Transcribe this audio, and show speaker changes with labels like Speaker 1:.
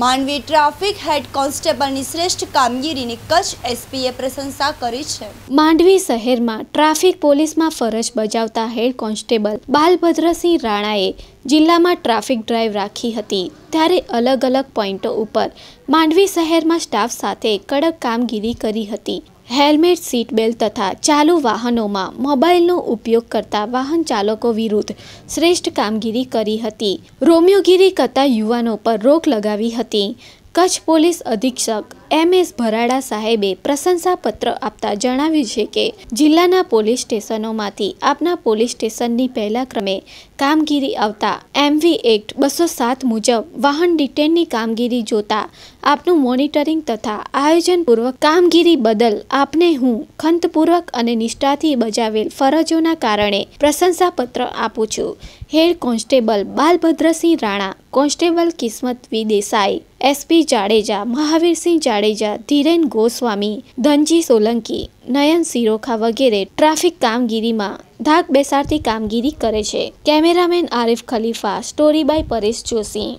Speaker 1: Mandvi traffic હેડ કોન્સ્ટેબલની શ્રેષ્ઠ કામગીરીની કચ્છ એસપીએ પ્રશંસા કરી છે.
Speaker 2: માંડવી શહેરમાં ટ્રાફિક પોલીસમાં ફરજ બજાવતા હેડ કોન્સ્ટેબલ બાલભદ્રસિંહ રાણાએ જિલ્લામાં ટ્રાફિક ડ્રાઈવ રાખી હતી. ત્યારે અલગ અલગ પોઈન્ટો ઉપર માંડવી શહેરમાં સ્ટાફ સાથે કડક કામગીરી કરી હતી. હેલ્મેટ, સીટબેલ્ટ તથા ચાલુ વાહનોમાં મોબાઈલનો ઉપયોગ કરતા વાહન ચાલકો વિરુદ્ધ શ્રેષ્ઠ કામગીરી કરી હતી. રોમિયોગીરી કરતા યુવાનો પર રોક લગાવી હતી. કચ્છ પોલીસ અધિક્ષક એમ એસ ભરાડા સાહેબે પ્રશંસાપત્ર આપતા જણાવ્યું છે કે, જિલ્લાના પોલીસ સ્ટેશનોમાંથી આપના પોલીસ સ્ટેશનની પહેલા ક્રમે કામગીરી આવતા એમવી એક્ટ બસો સાત મુજબ વાહન ડિટેનની કામગીરી જોતા આપનું મોનિટરિંગ તથા આયોજનપૂર્વક કામગીરી બદલ આપને હું ખંતપૂર્વક અને નિષ્ઠાથી બજાવેલ ફરજોના કારણે પ્રશંસાપત્ર આપું છું. Head constable Balbhadrasinh Rana, constable Kismat V Desai S P Jadeja, Mahavirsinh Jadeja, Dhiren Goswami, Dhanji Solanki, Nayan Sirokha વગેરે ટ્રાફિક કામગીરીમાં ધાક બેસાડતી કામગીરી કરે છે. Cameraman Arif Khalifa, story by Paresh Joshi.